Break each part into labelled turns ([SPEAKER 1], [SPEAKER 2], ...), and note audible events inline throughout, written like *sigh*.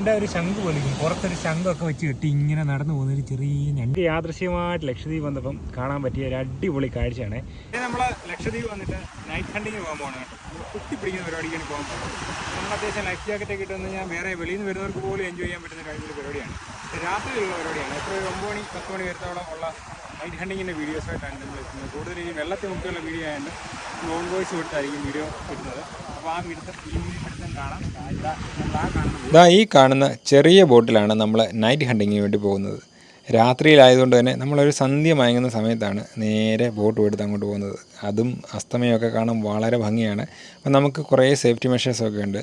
[SPEAKER 1] കണ്ട ഒരു ശംഖ് പോലിരിക്കും പുറത്തൊരു ശംഖൊക്കെ വെച്ച് കെട്ടി ഇങ്ങനെ നടന്നു പോകുന്ന ഒരു ചെറിയ ഞണ്ട്. യാദൃശ്യമായിട്ട് ലക്ഷദ്വീപ് വന്നപ്പം കാണാൻ പറ്റിയ ഒരു അടിപൊളി കാഴ്ചയാണ്. നമ്മൾ ലക്ഷദ്വീപ് വന്നിട്ട് നൈറ്റ് ഹണ്ടിങ് പോകാൻ പോകണം കുത്തി പിടിക്കുന്ന പരിപാടിക്കാണ് പോകാൻ പോകുന്നത് നമ്മൾ അത്യാവശ്യം ലൈഫ് ജാക്കറ്റ് ഒക്കെ ഇട്ട് കഴിഞ്ഞാൽ വേറെ വെളിയിൽ നിന്ന് വരുന്നവർക്ക് പോലും എൻജോയ് ചെയ്യാൻ പറ്റുന്ന ഒരു പരിപാടിയാണ്. രാത്രിയിലുള്ള പരിപാടിയാണ്. എത്ര ഒമ്പത് മണി പത്ത് മണി വരത്തോളം ഉള്ള നൈറ്റ് ഹണ്ടിങ്ങിന്റെ വീഡിയോസായിട്ടാണ് നമ്മൾ എത്തുന്നത് കൂടുതൽ ഈ വെള്ളത്തെ മുക്കിയുള്ള വീഡിയോ ആയതുകൊണ്ട് നോൺ വോയിസ് കൊടുത്തായിരിക്കും വീഡിയോ കിട്ടുന്നത് അപ്പോൾ ആ ഈ കാണാം. നമ്മൾ ആ കാണുന്ന
[SPEAKER 2] ഇതാ ഈ കാണുന്ന ചെറിയ ബോട്ടിലാണ് നമ്മൾ നൈറ്റ് ഹണ്ടിങ്ങിന് വേണ്ടി പോകുന്നത്. രാത്രിയിലായതുകൊണ്ട് തന്നെ നമ്മളൊരു സന്ധ്യ മയങ്ങുന്ന സമയത്താണ് നേരെ ബോട്ട് എടുത്ത് അങ്ങോട്ട് പോകുന്നത്. അതും അസ്തമയമൊക്കെ കാണാൻ വളരെ ഭംഗിയാണ്. അപ്പം നമുക്ക് കുറേ സേഫ്റ്റി മെഷേഴ്സൊക്കെ ഉണ്ട്.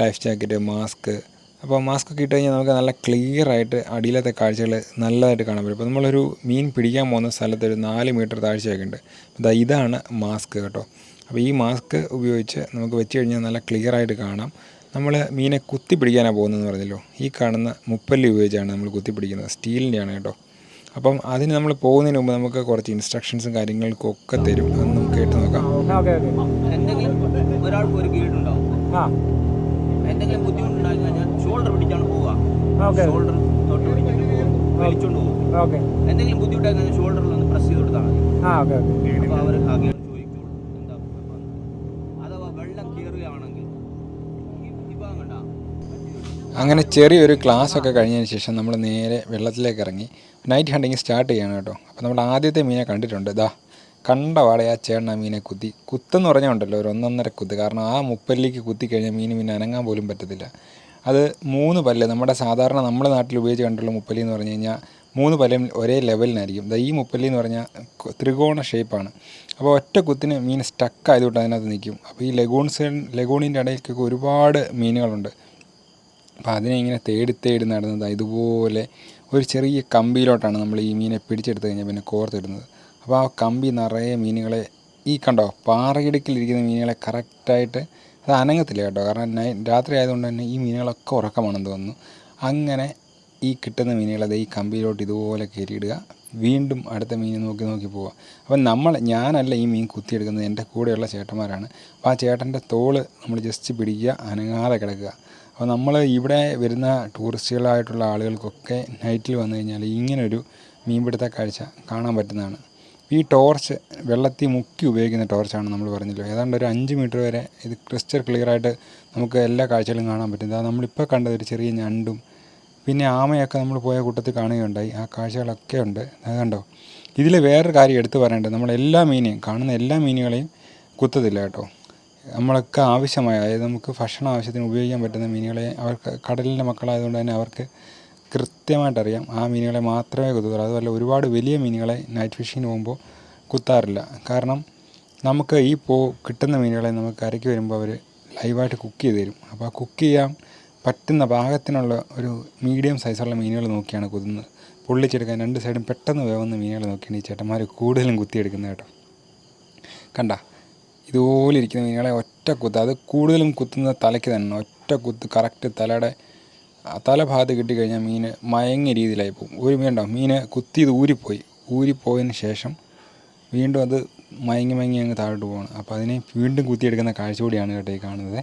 [SPEAKER 2] ലൈഫ് ജാക്കറ്റ് മാസ്ക് അപ്പോൾ മാസ്ക് ഒക്കെ ഇട്ട് കഴിഞ്ഞാൽ നമുക്ക് നല്ല ക്ലിയർ ആയിട്ട് അടിയിലത്തെ കാഴ്ചകൾ നല്ലതായിട്ട് കാണാൻ പറ്റും. അപ്പോൾ നമ്മളൊരു മീൻ പിടിക്കാൻ പോകുന്ന സ്ഥലത്ത് ഒരു നാല് മീറ്റർ താഴ്ചയൊക്കെ ഉണ്ട്. അപ്പോൾ ഇതാണ് മാസ്ക് കേട്ടോ. അപ്പോൾ ഈ മാസ്ക് ഉപയോഗിച്ച് നമുക്ക് വെച്ച് കഴിഞ്ഞാൽ നല്ല ക്ലിയർ ആയിട്ട് കാണാം. നമ്മൾ മീനെ കുത്തി പിടിക്കാനാണ് പോകുന്നതെന്ന് പറഞ്ഞല്ലോ. ഈ കാണുന്ന മുപ്പല്ലി ഉപയോഗിച്ചാണ് നമ്മൾ കുത്തി പിടിക്കുന്നത്. സ്റ്റീലിന്റെയാണ് കേട്ടോ. അപ്പം അതിന് നമ്മൾ പോകുന്നതിന് മുമ്പ് നമുക്ക് കുറച്ച് ഇൻസ്ട്രക്ഷൻസും കാര്യങ്ങൾക്കും ഒക്കെ തരും. അത് നമുക്ക് കേട്ട് നോക്കാം.
[SPEAKER 1] Okay okay.
[SPEAKER 3] എന്തെങ്കിലും ഒരാൾക്ക് ഒരു ഗൈഡ് ഉണ്ടാവും എന്തെങ്കിലും ബുദ്ധിമുട്ടുണ്ടായി കഴിഞ്ഞാൽ ഷോൾഡർ പിടിച്ചാണ് പോവുക.
[SPEAKER 1] ഓക്കെ
[SPEAKER 3] ഷോൾഡർ തൊട്ട് പിടിച്ചിട്ട് പോകും വലിച്ചോണ്ട് പോകും എന്തെങ്കിലും ബുദ്ധിമുട്ടായി കഴിഞ്ഞാൽ ഷോൾഡറിൽ ഒന്ന് പ്രസ് ചെയ്ത് കൊടുത്താൽ മതി.
[SPEAKER 1] ആ ഓക്കെ ഓക്കെ
[SPEAKER 3] അപ്പോൾ അവർ ആ ഗൈഡ് ചോദിക്കുള്ളൂ എന്താ അഥവാ വെള്ളം കയറുകയാണെങ്കിൽ ഈ ഭാഗം കണ്ടാ
[SPEAKER 2] അങ്ങനെ ചെറിയൊരു ക്ലാസ് ഒക്കെ കഴിഞ്ഞതിന് ശേഷം നമ്മൾ നേരെ വെള്ളത്തിലേക്ക് ഇറങ്ങി. നൈറ്റ് ഹണ്ടിങ് സ്റ്റാർട്ട് ചെയ്യണം കേട്ടോ. അപ്പോൾ നമ്മൾ ആദ്യത്തെ മീനെ കണ്ടിട്ടുണ്ട്. ഇതാ കണ്ട വാടെ ആ ചേട്ടൻ ആ മീനെ കുത്തി. കുത്തെന്ന് പറഞ്ഞാൽ ഉണ്ടല്ലോ ഒരു ഒന്നൊന്നര കുത്ത്. കാരണം ആ മുപ്പല്ലിക്ക് കുത്തി കഴിഞ്ഞാൽ മീൻ പിന്നെ അനങ്ങാൻ പോലും പറ്റത്തില്ല. അത് മൂന്ന് പല്ല് നമ്മുടെ സാധാരണ നമ്മുടെ നാട്ടിൽ ഉപയോഗിച്ച് കണ്ടുള്ള മുപ്പല്ലി എന്ന് പറഞ്ഞു കഴിഞ്ഞാൽ മൂന്ന് പല്ലും ഒരേ ലെവലിനായിരിക്കും. ഈ മുപ്പല്ലി എന്ന് പറഞ്ഞാൽ ത്രികോണ ഷേപ്പാണ്. അപ്പോൾ ഒറ്റ കുത്തിന് മീൻ സ്റ്റക്ക് ആയതുകൊണ്ട് അതിനകത്ത് നിൽക്കും. അപ്പോൾ ഈ ലഗൂൺസ് ലഗൂണിന്റെ ഇടയിലേക്കൊക്കെ ഒരുപാട് മീനുകളുണ്ട്. അപ്പോൾ അതിനെ ഇങ്ങനെ തേടി തേടി നടന്നത് ഇതുപോലെ ഒരു ചെറിയ കമ്പിയിലോട്ടാണ് നമ്മൾ ഈ മീനെ പിടിച്ചെടുത്ത് കഴിഞ്ഞാൽ പിന്നെ കോർത്തിടുന്നത്. അപ്പോൾ ആ കമ്പി നിറയെ മീനുകളെ ഈ കണ്ടോ പാറയിടുക്കിലിരിക്കുന്ന മീനുകളെ കറക്റ്റായിട്ട് അത് അനങ്ങത്തില്ല കേട്ടോ. കാരണം നൈ രാത്രി ആയതുകൊണ്ട് തന്നെ ഈ മീനുകളൊക്കെ ഉറക്കമാണെന്ന് തോന്നുന്നു. അങ്ങനെ ഈ കിട്ടുന്ന മീനുകളെ ഈ കമ്പിയിലോട്ട് ഇതുപോലെ കയറിയിടുക. വീണ്ടും അടുത്ത മീൻ നോക്കി നോക്കി പോവുക. അപ്പം നമ്മൾ ഞാനല്ല ഈ മീൻ കുത്തിയെടുക്കുന്നത് എന്റെ കൂടെയുള്ള ചേട്ടന്മാരാണ്. അപ്പോൾ ആ ചേട്ടന്റെ തോൾ നമ്മൾ ജസ്റ്റ് പിടിക്കുക അനങ്ങാതെ കിടക്കുക. അപ്പോൾ നമ്മൾ ഇവിടെ വരുന്ന ടൂറിസ്റ്റുകളായിട്ടുള്ള ആളുകൾക്കൊക്കെ നൈറ്റിൽ വന്നു കഴിഞ്ഞാൽ ഇങ്ങനൊരു മീൻപിടുത്ത കാഴ്ച കാണാൻ പറ്റുന്നതാണ്. ഈ ടോർച്ച് വെള്ളത്തിൽ മുക്കി ഉപയോഗിക്കുന്ന ടോർച്ചാണ് നമ്മൾ പറഞ്ഞല്ലോ? ഏതാണ്ട് ഒരു അഞ്ച് മീറ്റർ വരെ ഇത് ക്രിസ്റ്റൽ ക്ലിയറായിട്ട് നമുക്ക് എല്ലാ കാഴ്ചകളും കാണാൻ പറ്റും. ഇതാ നമ്മളിപ്പോൾ കണ്ടത് ഒരു ചെറിയ ഞണ്ടും പിന്നെ ആമയൊക്കെ നമ്മൾ പോയ കൂട്ടത്തിൽ കാണുകയുണ്ടായി. ആ കാഴ്ചകളൊക്കെ ഉണ്ട്. അത് കണ്ടോ? ഇതിൽ വേറൊരു കാര്യം എടുത്തു പറയേണ്ടത് നമ്മൾ എല്ലാ മീനെയും കാണുന്ന എല്ലാ മീനുകളെയും കുത്തത്തില്ല കേട്ടോ. നമ്മളൊക്കെ ആവശ്യമായ അതായത് നമുക്ക് ഭക്ഷണ ആവശ്യത്തിന് ഉപയോഗിക്കാൻ പറ്റുന്ന മീനുകളെ അവർക്ക് കടലിന്റെ മക്കളായതുകൊണ്ട് തന്നെ അവർക്ക് കൃത്യമായിട്ടറിയാം. ആ മീനുകളെ മാത്രമേ കുത്തുള്ളൂ അതുപോലെ ഒരുപാട് വലിയ മീനുകളെ നൈറ്റ് ഫിഷിങ്ങിന് പോകുമ്പോൾ കുത്താറില്ല. കാരണം നമുക്ക് ഈ പോ കിട്ടുന്ന മീനുകളെ നമുക്ക് കരയ്ക്ക് വരുമ്പോൾ അവർ ലൈവായിട്ട് കുക്ക് ചെയ്ത് തരും. അപ്പോൾ ആ കുക്ക് ചെയ്യാൻ പറ്റുന്ന പാകത്തിനുള്ള ഒരു മീഡിയം സൈസുള്ള മീനുകൾ നോക്കിയാണ് കുത്തുന്നത്. പൊള്ളിച്ചെടുക്കാൻ രണ്ട് സൈഡും പെട്ടെന്ന് വേവുന്ന മീനുകൾ നോക്കിയാണ് ഈ ചേട്ടന്മാർ കൂടുതലും കുത്തിയെടുക്കുന്നത് കേട്ടോ. കണ്ട? ഇതുപോലെ ഇരിക്കുന്ന മീനുകളെ ഒറ്റ കുത്ത്. അത് കൂടുതലും കുത്തുന്ന തലയ്ക്ക് തന്നെ ഒറ്റ കുത്ത് കറക്റ്റ് തലയുടെ ആ തലഭാഗത്ത് കിട്ടിക്കഴിഞ്ഞാൽ മീൻ മയങ്ങിയ രീതിയിലായി പോകും. ഒരു മീൻ ഉണ്ടാവും മീനെ കുത്തിയത് ഊരിപ്പോയി. ഊരിപ്പോയതിന് ശേഷം വീണ്ടും അത് മയങ്ങി മയങ്ങി അങ്ങ് താഴോട്ട് പോകണം അപ്പോൾ അതിനെ വീണ്ടും കുത്തിയെടുക്കുന്ന കാഴ്ച കൂടിയാണ് കേട്ടോ ഈ കാണുന്നത്.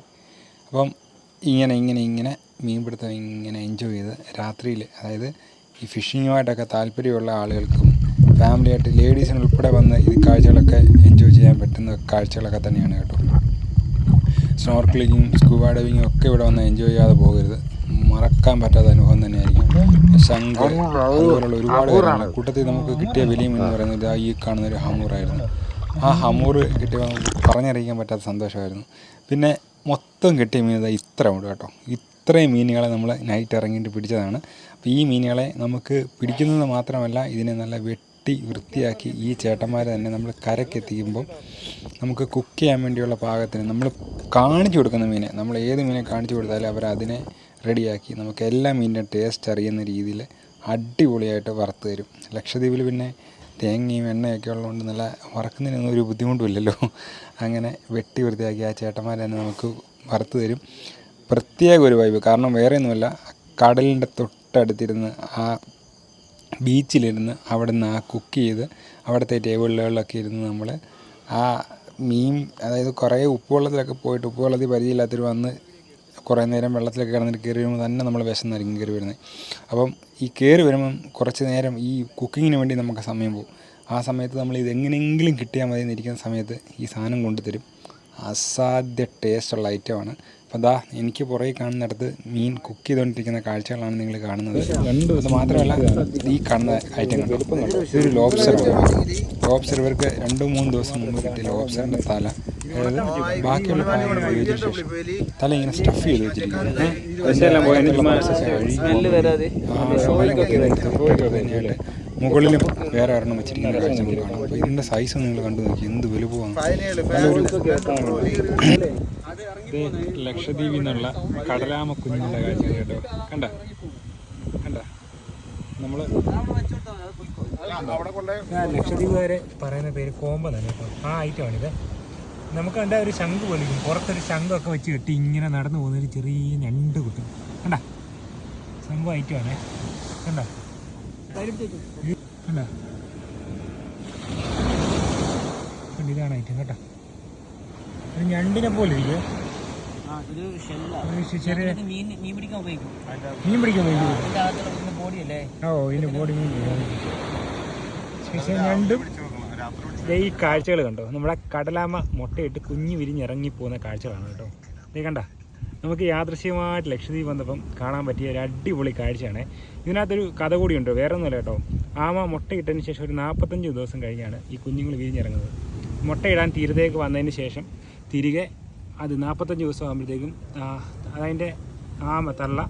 [SPEAKER 2] അപ്പം ഇങ്ങനെ ഇങ്ങനെ ഇങ്ങനെ മീൻപിടുത്തം ഇങ്ങനെ എൻജോയ് ചെയ്ത് രാത്രിയിൽ അതായത് ഈ ഫിഷിങ്ങുമായിട്ടൊക്കെ താല്പര്യമുള്ള ആളുകൾക്കും ഫാമിലിയായിട്ട് ലേഡീസിന് ഉൾപ്പെടെ വന്ന് ഈ കാഴ്ചകളൊക്കെ എൻജോയ് ചെയ്യാൻ പറ്റുന്ന കാഴ്ചകളൊക്കെ തന്നെയാണ് കേട്ടോ. സ്നോർക്ലിങ്ങും സ്കൂബ ഡൈവിങ്ങും ഒക്കെ ഇവിടെ വന്ന് എൻജോയ് ചെയ്യാതെ പോകരുത്. മറക്കാൻ പറ്റാത്ത അനുഭവം തന്നെയായിരിക്കും. ശംഖ് അതുപോലുള്ള ഒരുപാട് കാര്യങ്ങൾ കൂട്ടത്തിൽ നമുക്ക് കിട്ടിയ വിലയും എന്ന് പറയുന്നത് ആ ഈ കാണുന്ന ഒരു ഹമൂറായിരുന്നു. ആ ഹമൂർ കിട്ടിയ നമുക്ക് പറഞ്ഞറിയിക്കാൻ പറ്റാത്ത സന്തോഷമായിരുന്നു. പിന്നെ മൊത്തം കിട്ടിയ മീൻ ഇതാ ഇത്ര ഉണ്ട് കേട്ടോ. ഇത്രയും മീനുകളെ നമ്മൾ നൈറ്റ് ഇറങ്ങിയിട്ട് പിടിച്ചതാണ്. അപ്പോൾ ഈ മീനുകളെ നമുക്ക് പിടിക്കുന്നത് മാത്രമല്ല ഇതിനെ നല്ല വെട്ടി വൃത്തിയാക്കി ഈ ചേട്ടന്മാർ തന്നെ നമ്മൾ കരക്കെത്തിക്കുമ്പോൾ നമുക്ക് കുക്ക് ചെയ്യാൻ വേണ്ടിയുള്ള പാകത്തിന് നമ്മൾ കാണിച്ചു കൊടുക്കുന്ന മീനെ. നമ്മൾ ഏത് മീനെ കാണിച്ചു കൊടുത്താലും അവർ അതിനെ റെഡിയാക്കി നമുക്ക് എല്ലാ മീനിന്റെ ടേസ്റ്റ് അറിയുന്ന രീതിയിൽ അടിപൊളിയായിട്ട് വറുത്ത് തരും. ലക്ഷദ്വീപിൽ പിന്നെ തേങ്ങയും എണ്ണയൊക്കെ ഉള്ളതുകൊണ്ട് നല്ല വറക്കുന്നതിനൊന്നും ഒരു ബുദ്ധിമുട്ടുമില്ലല്ലോ. അങ്ങനെ വെട്ടി വൃത്തിയാക്കി ആ ചേട്ടന്മാർ തന്നെ നമുക്ക് വറുത്ത് തരും. പ്രത്യേക ഒരു വൈബ് കാരണം വേറെ ഒന്നുമല്ല കടലിന്റെ തൊട്ടടുത്തിരുന്ന് ആ ബീച്ചിലിരുന്ന് അവിടെ നിന്ന് ആ കുക്ക് ചെയ്ത് അവിടുത്തെ ടേബിളുകളിലൊക്കെ ഇരുന്ന് നമ്മൾ ആ മീൻ അതായത് കുറേ ഉപ്പുവെള്ളത്തിലൊക്കെ പോയിട്ട് ഉപ്പുവെള്ളത്തിൽ പരിചയമില്ലാത്തവർ വന്ന്
[SPEAKER 1] കുറേ നേരം വെള്ളത്തിലൊക്കെ കിടന്നിട്ട് കയറി വരുമ്പോൾ തന്നെ നമ്മൾ വിശന്നായിരിക്കും കയറി വരുന്നത്. അപ്പം ഈ കയറി വരുമ്പം കുറച്ച് നേരം ഈ കുക്കിങ്ങിന് വേണ്ടി നമുക്ക് സമയം പോകും. ആ സമയത്ത് നമ്മൾ ഇതെങ്ങനെയെങ്കിലും കിട്ടിയാൽ മതി എന്നിരിക്കുന്ന സമയത്ത് ഈ സാധനം കൊണ്ടുതരും. അസാധ്യ ടേസ്റ്റുള്ള ഐറ്റമാണ് അപ്പോൾ ദാ എനിക്ക് പുറകെ കാണുന്നിടത്ത് മീൻ കുക്ക് ചെയ്തുകൊണ്ടിരിക്കുന്ന കാഴ്ചകളാണ് നിങ്ങൾ കാണുന്നത്. അത് മാത്രമല്ല ഈ കാണുന്ന ഐറ്റങ്ങൾ ഇതൊരു ലോബ്സ്റ്റർ ലോബ്സ്റ്റർ ഇവർക്ക് രണ്ട് മൂന്ന് ദിവസം മുമ്പ് കിട്ടിയ ലോബ്സ്റ്ററിന്റെ തല. ബാക്കിയുള്ള ഭാഗങ്ങൾ ഉപയോഗിച്ച ശേഷം തല ഇങ്ങനെ സ്റ്റഫ് ചെയ്ത്
[SPEAKER 3] വെച്ചിരിക്കുന്നത്
[SPEAKER 1] തന്നെയായിട്ട് മുകളിലും വേറെ ഒരെണ്ണം വെച്ചിരിക്കുന്ന. കാഴ്ച നമുക്ക് കാണാം അപ്പോൾ ഇതിന്റെ സൈസ് നിങ്ങൾ കണ്ടു നോക്കി. എന്ത് വലുപ്പമാണ് നല്ലൊരു ലക്ഷദ്വീപിൽ നിന്നുള്ള കടലാമ കുഞ്ഞുങ്ങളുടെ കാഴ്ച കേട്ടോ. കണ്ട? കണ്ട? നമ്മൾ വരെ പറയുന്ന പേര് കോമ്പ തന്നെ കേട്ടോ. ആ ഐറ്റമാണിത് നമുക്ക് കണ്ട ഒരു ശംഖ് പോലിരിക്കും പുറത്തൊരു ശംഖൊക്കെ വെച്ച് കെട്ടി ഇങ്ങനെ നടന്നു പോകുന്നൊരു ചെറിയ ഞണ്ട് കുട്ടി. കണ്ട? സംഭവം ഐറ്റമാണേ കണ്ട? കണ്ട? കണ്ട ഇതാണ് ഐറ്റം കേട്ടോ. ഒരു ഞണ്ടിനെ പോലെ ഇരിക്കും ചെറിയ
[SPEAKER 3] മീൻ പിടിക്കാൻ ഉപയോഗിക്കും.
[SPEAKER 1] മീൻ പിടിക്കാൻ ഓ ഇതിന്റെ ബോഡി മീൻ ഞണ്ടും ഈ കാഴ്ചകൾ കണ്ടോ? നമ്മുടെ കടലാമ മുട്ടയിട്ട് കുഞ്ഞു വിരിഞ്ഞിറങ്ങി പോകുന്ന കാഴ്ചകളാണ് കേട്ടോ. ഇത് കണ്ട? നമുക്ക് യാദൃശ്യമായിട്ട് ലക്ഷദ്വീപ് വന്നപ്പം കാണാൻ പറ്റിയ ഒരു അടിപൊളി കാഴ്ചയാണ്. ഇതിനകത്തൊരു കഥ കൂടിയുണ്ട്. വേറെ ഒന്നുമില്ല കേട്ടോ. ആമ മുട്ടയിട്ടതിന് ശേഷം ഒരു നാൽപ്പത്തഞ്ച് ദിവസം കഴിഞ്ഞാണ് ഈ കുഞ്ഞുങ്ങൾ വിരിഞ്ഞിറങ്ങുന്നത്. മുട്ടയിടാൻ തീരത്തേക്ക് വന്നതിന് ശേഷം തിരികെ അത് നാൽപ്പത്തഞ്ച് ദിവസം ആകുമ്പോഴത്തേക്കും അതിന്റെ ആമ തള്ള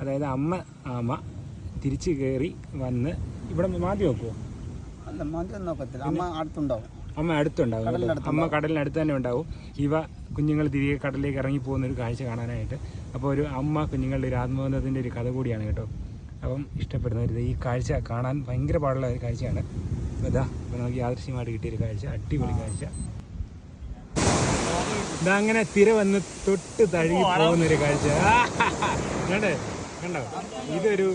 [SPEAKER 1] അതായത് അമ്മ ആമ തിരിച്ച് കയറി വന്ന് ഇവിടെ മാറ്റി നോക്കുമോ
[SPEAKER 4] നോക്കത്തില്ല. അമ്മ അടുത്തുണ്ടാവും.
[SPEAKER 1] അമ്മ അടുത്തുണ്ടാവും.
[SPEAKER 4] കടലിനടുത്ത്
[SPEAKER 1] അമ്മ കടലിനടുത്ത് തന്നെ ഉണ്ടാവും. ഇവ കുഞ്ഞുങ്ങൾ തിരികെ കടലിലേക്ക് ഇറങ്ങി പോകുന്ന ഒരു കാഴ്ച കാണാനായിട്ട്. അപ്പോൾ ഒരു അമ്മ കുഞ്ഞുങ്ങളുടെ ഒരു ആത്മബന്ധത്തിന്റെ ഒരു കഥ കൂടിയാണ് കേട്ടോ. അപ്പം ഇഷ്ടപ്പെടുന്നവർ ഈ കാഴ്ച കാണാൻ ഭയങ്കര പാടുള്ള ഒരു കാഴ്ചയാണ്. അതാ ഇതാ ഇപ്പോൾ നമുക്ക് യാദൃശ്യമായിട്ട് കിട്ടിയൊരു കാഴ്ച അടിപൊളി കാഴ്ച. ഇതാ അങ്ങനെ തിര വന്ന് തൊട്ട് തഴുകി പോകുന്ന ഒരു കാഴ്ച. കണ്ടേ? കണ്ടോ? ഇതൊരു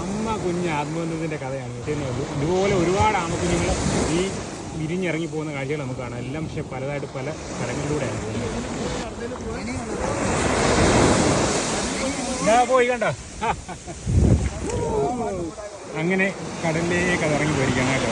[SPEAKER 1] അമ്മ കുഞ്ഞ് ആത്മബന്ധത്തിന്റെ കഥയാണ്. കിട്ടുന്നത് ഇതുപോലെ ഒരുപാട് ആമക്കുഞ്ഞുങ്ങൾ ഈ വിരിഞ്ഞിറങ്ങി പോകുന്ന കാഴ്ചകൾ നമുക്ക് കാണാം. എല്ലാം പക്ഷെ പലതായിട്ട് പല സ്ഥലങ്ങളിലൂടെയാണ് പോയി കണ്ട. *laughs* അങ്ങനെ കടലിലേക്ക് അത് ഇറങ്ങി പോയിരിക്കണം കേട്ടോ.